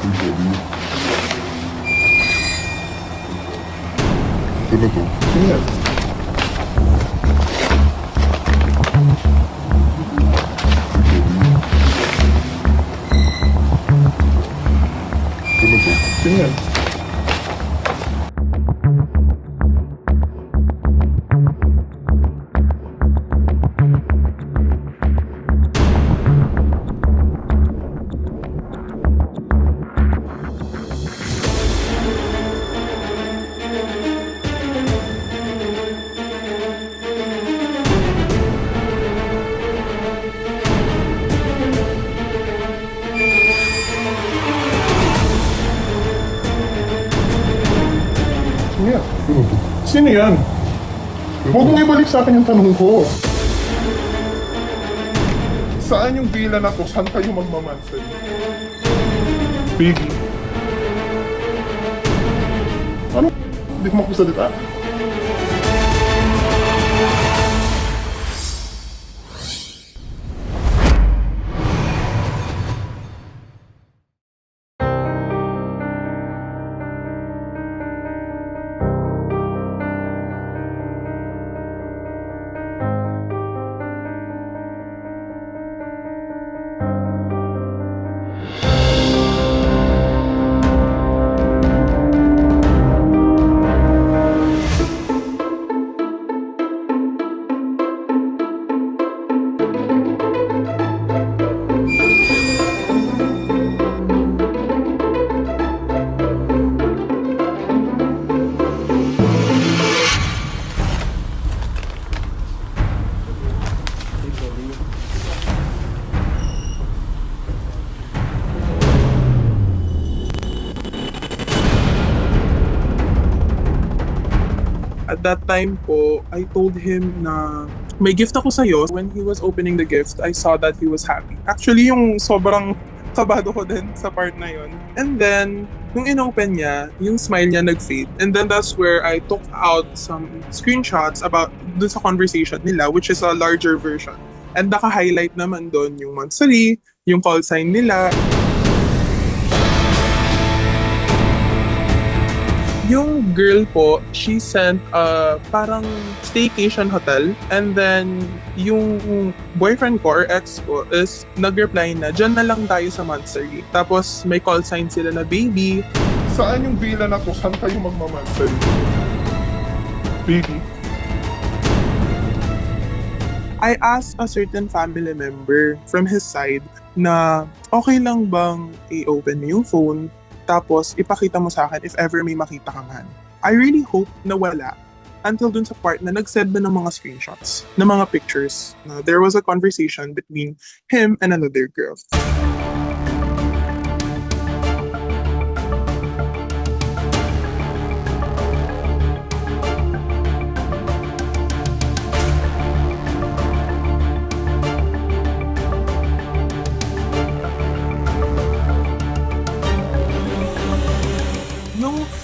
Ito na to. Sino yan? Ito na to. Sino yan? Sino yan? Na to. Sino yan? Huwag mong ibalik sa akin yung tanong ko. Saan yung villa na to? Saan kayo magmamansay? Baby. Ano? Hindi ko makusalita. At that time po, I told him na may gift ako sa'yo. When he was opening the gift, I saw that he was happy. Actually, yung sobrang kabado ko din sa part na yon. And then, nung inopen niya, yung smile niya nag-fade. And then that's where I took out some screenshots about dun sa conversation nila, which is a larger version. And naka-highlight naman doon yung monthsary, yung call sign nila, Yung girl po, she sent a parang staycation hotel and then yung boyfriend ko or ex ko is nag-reply na dyan na lang tayo sa Monstery. Tapos may call sign sila na baby. Saan yung villa na to? Saan kayo magmamansay? Baby. I asked a certain family member from his side na okay lang bang i-open mo yung phone tapos ipakita mo sa akin if ever may makita ka man. I really hope na wala until dun sa part na nag-send na ng mga screenshots, ng mga pictures. Na there was a conversation between him and another girl.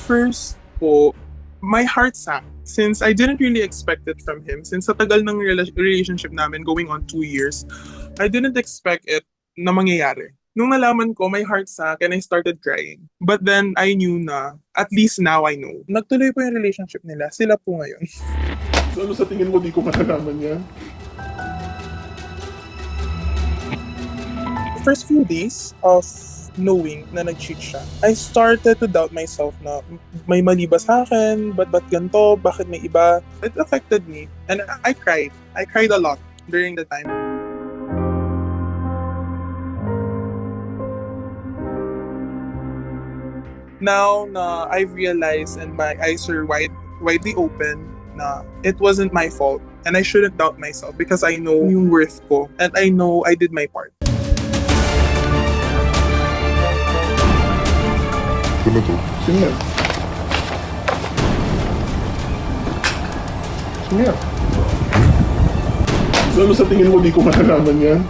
First po, my heart sank since I didn't really expect it from him. Since sa tagal ng rela- relationship namin, going on two years, I didn't expect it na mangyayari. Nung nalaman ko, my heart sank and I started crying. But then, I knew na, at least now I know. Nagtuloy po yung relationship nila. Sila po ngayon. So ano sa tingin mo di ko malalaman yan? first few days of knowing na nag-cheat siya, I started to doubt myself na may mali ba sa akin? Ba't ba't ganito? Bakit may iba? It affected me. And I cried. I cried a lot during the time. Now na I've realized and my eyes are wide, widely open na it wasn't my fault and I shouldn't doubt myself because I know yung worth ko and I know I did my part. Na to. Sino yan? Sino yan? So ano sa tingin mo di ko malalaman yan?